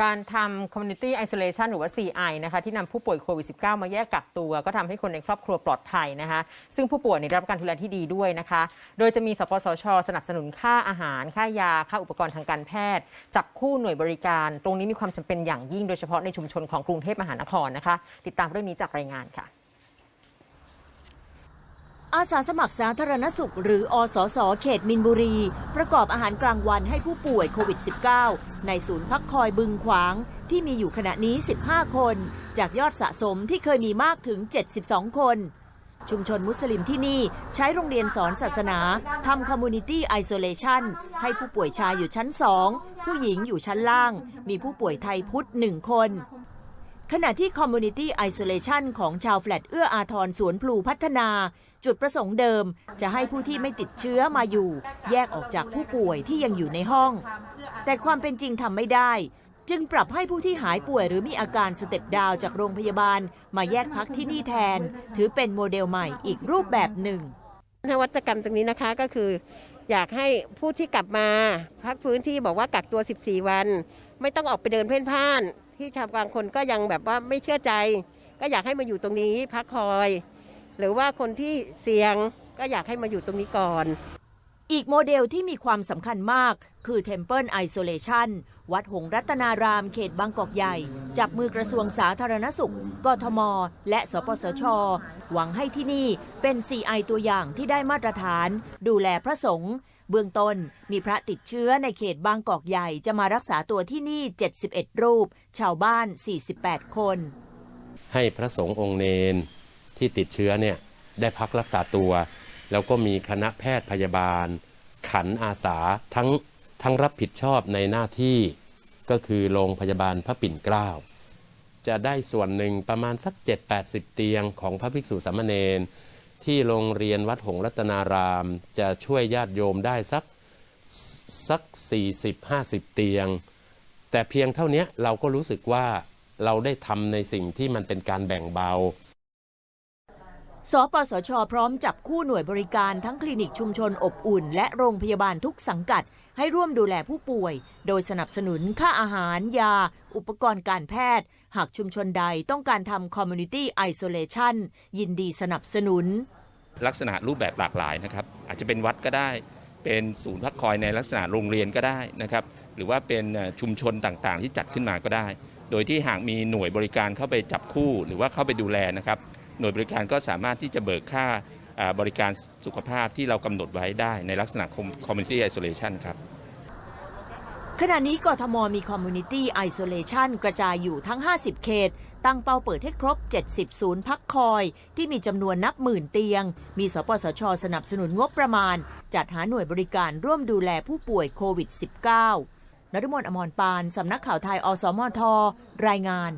การทำ community isolation หรือว่า CI นะคะที่นำผู้ป่วยโควิด -19 มาแยกกักตัว ก็ทำให้คนในครอบครัวปลอดภัยนะคะ ซึ่งผู้ป่วยได้รับการดูแลที่ดีด้วยนะคะ โดยจะมีสปสช สนับสนุนค่าอาหาร ค่ายา ค่าอุปกรณ์ทางการแพทย์ จับคู่หน่วยบริการ ตรงนี้มีความจำเป็นอย่างยิ่งโดยเฉพาะในชุมชนของกรุงเทพมหานครนะคะ ติดตามเรื่องนี้จากรายงานค่ะ อาสาสมัครสาธารณสุข หรืออสส เขตมินบุรี ประกอบอาหารกลางวันให้ผู้ป่วยโควิด -19 ในศูนย์พักคอยบึงขวาง ที่มีอยู่ขณะนี้ 15 คน จากยอดสะสมที่เคยมีมากถึง 72 คน ชุมชนมุสลิมที่นี่ใช้โรงเรียนสอนศาสนาทำ Community Isolation ให้ผู้ป่วยชายอยู่ชั้น 2 ผู้หญิงอยู่ชั้นล่าง มีผู้ป่วยไทยพุทธหนึ่งคน ขณะที่ Community Isolation ของชาวแฟลตเอื้ออาทรสวนพลูพัฒนา จุดประสงค์เดิม จะให้ผู้ที่ไม่ติดเชื้อมาอยู่ แยกออกจากผู้ป่วยที่ยังอยู่ในห้อง แต่ความเป็นจริงทำไม่ได้ จึงปรับให้ผู้ที่หายป่วยหรือมีอาการสเต็ปดาวจากโรงพยาบาล มาแยกพักที่นี่แทน ถือเป็นโมเดลใหม่อีกรูปแบบหนึ่งนวัตกรรมตรงนี้นะคะก็คือ อยากให้ผู้ที่กลับมา พักพื้นที่บอกว่ากักตัว 14 วัน ไม่ต้องออกไปเดินเพ่นพ่าน ที่ชาวบางคนก็ยังแบบว่าไม่เชื่อใจ ก็อยากให้มาอยู่ตรงนี้พักคอย หรือว่าคนที่เสี่ยงก็อยากให้มาอยู่ตรงนี้ก่อน อีกโมเดลที่มีความสำคัญมาก คือ Temple Isolation วัดหงรัตนารามเขตบางกอกใหญ่ จับมือกระทรวงสาธารณสุข กทม และสปสช หวังให้ที่นี่เป็น CI ตัวอย่างที่ได้มาตรฐาน ดูแลพระสงฆ์เบื้องต้นมีพระติดเชื้อในเขตบางกอกใหญ่จะมารักษาตัวที่นี่ 71 รูป ชาวบ้าน 48 คน ให้พระสงฆ์องค์เนนที่ติดเชื้อเนี่ยได้พักรักษาตัว แล้วก็มีคณะแพทย์พยาบาล ขันอาสาทั้งทั้งรับผิดชอบในหน้าที่ก็คือโรงพยาบาลพระปิ่นเกล้าจะได้ส่วนหนึ่งประมาณสัก 7-80 เตียงของพระภิกษุสามเณรที่โรงเรียนวัดหงรัตนาราม จะช่วยญาติโยมได้สักสัก 40-50 เตียง แต่เพียงเท่านี้เราก็รู้สึกว่าเราได้ทำในสิ่งที่มันเป็นการแบ่งเบา สปสช พร้อมจับคู่หน่วยบริการทั้งคลินิกชุมชนอบอุ่น และโรงพยาบาลทุกสังกัด ให้ร่วมดูแลผู้ป่วย โดยสนับสนุนค่าอาหาร ยา อุปกรณ์การแพทย์ หากชุมชนใดต้องการทำ Community Isolation ยินดีสนับสนุน ลักษณะรูปแบบหลากหลายนะครับ อาจจะเป็นวัดก็ได้ เป็นศูนย์พักคอยในลักษณะโรงเรียนก็ได้นะครับหรือว่าเป็นชุมชนต่างๆ ที่จัดขึ้นมาก็ได้ โดยที่หากมีหน่วยบริการเข้าไปจับคู่ หรือว่าเข้าไปดูแลนะครับ หน่วยบริการก็สามารถที่จะเบิกค่าบริการสุขภาพที่เรากำหนดไว้ได้ในลักษณะ community isolation ครับขณะนี้กทมมี Community Isolation กระจายอยู่ทั้ง 50 เขต ตั้งเป้าเปิดให้ครบ 70 ศูนย์พักคอย ที่มีจำนวนนับหมื่นเตียง มีสปสช สนับสนุนงบประมาณ จัดหาหน่วยบริการร่วมดูแลผู้ป่วยโควิด -19 นฤมลอมรปาน สำนักข่าวไทยอสมท รายงาน